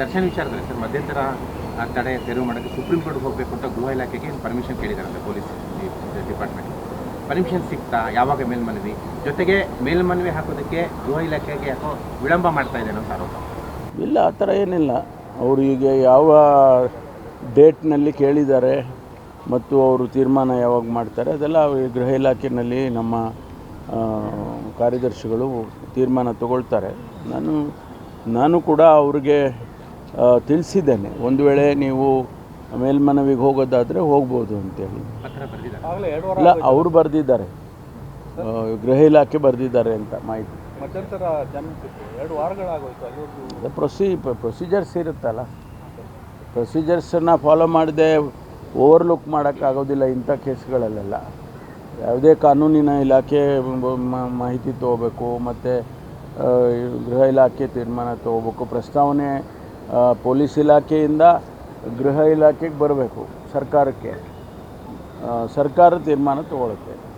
ದರ್ಶನ್ ವಿಚಾರದಲ್ಲಿ ಸರ್, ಮಧ್ಯಂತರ ತಡೆ ತೆರವು ಮಾಡೋಕ್ಕೆ ಸುಪ್ರೀಂ ಕೋರ್ಟ್ಗೆ ಹೋಗಬೇಕು ಅಂತ ಗೃಹ ಇಲಾಖೆಗೆ ಪರ್ಮಿಷನ್ ಕೇಳಿದಾರಂತೆ ಪೊಲೀಸ್ ಡಿಪಾರ್ಟ್ಮೆಂಟ್ ಪರ್ಮಿಷನ್ ಸಿಗ್ತಾ, ಯಾವಾಗ ಮೇಲ್ಮನವಿ? ಜೊತೆಗೆ ಮೇಲ್ಮನವಿ ಹಾಕೋದಕ್ಕೆ ಗೃಹ ಇಲಾಖೆಗೆ ಯಾಕೋ ವಿಳಂಬ ಮಾಡ್ತಾ ಇದೆ ಸರ್ ಆರೋಪ ಇಲ್ಲ, ಆ ಥರ ಏನಿಲ್ಲ. ಅವರು ಈಗ ಯಾವ ಡೇಟ್ನಲ್ಲಿ ಕೇಳಿದ್ದಾರೆ ಮತ್ತು ಅವರು ತೀರ್ಮಾನ ಯಾವಾಗ ಮಾಡ್ತಾರೆ, ಅದೆಲ್ಲ ಗೃಹ ಇಲಾಖೆಯಲ್ಲಿ ನಮ್ಮ ಕಾರ್ಯದರ್ಶಿಗಳು ತೀರ್ಮಾನ ತಗೊಳ್ತಾರೆ. ನಾನು ನಾನು ಕೂಡ ಅವ್ರಿಗೆ ತಿಳಿಸಿದ್ದೇನೆ. ಒಂದು ವೇಳೆ ನೀವು ಮೇಲ್ಮನವಿಗೆ ಹೋಗೋದಾದರೆ ಹೋಗ್ಬೋದು ಅಂತೇಳಿ. ಇಲ್ಲ ಅವರು ಬರೆದಿದ್ದಾರೆ. ಗೃಹ ಇಲಾಖೆ ಬರೆದಿದ್ದಾರೆ ಅಂತ ಮಾಹಿತಿ. ಪ್ರೊಸಿ ಪ್ರೊಸೀಜರ್ಸ್ ಇರುತ್ತಲ್ಲ. ಪ್ರೊಸೀಜರ್ಸನ್ನು ಫಾಲೋ ಮಾಡದೆ ಓವರ್ಲುಕ್ ಮಾಡೋಕ್ಕಾಗೋದಿಲ್ಲ ಇಂಥ ಕೇಸ್ಗಳಲ್ಲೆಲ್ಲ. ಯಾವುದೇ ಕಾನೂನಿನ ಇಲಾಖೆ ಮಾಹಿತಿ ತೊಗೋಬೇಕು ಮತ್ತು ಗೃಹ ಇಲಾಖೆ ತೀರ್ಮಾನ ತೊಗೋಬೇಕು. ಪ್ರಸ್ತಾವನೆ ಪೊಲೀಸ್ ಇಲಾಖೆಯಿಂದ ಗೃಹ ಇಲಾಖೆಗೆ ಬರಬೇಕು ಸರ್ಕಾರಕ್ಕೆ. ಸರ್ಕಾರ ತೀರ್ಮಾನ ತೊಗೊಳುತ್ತೆ.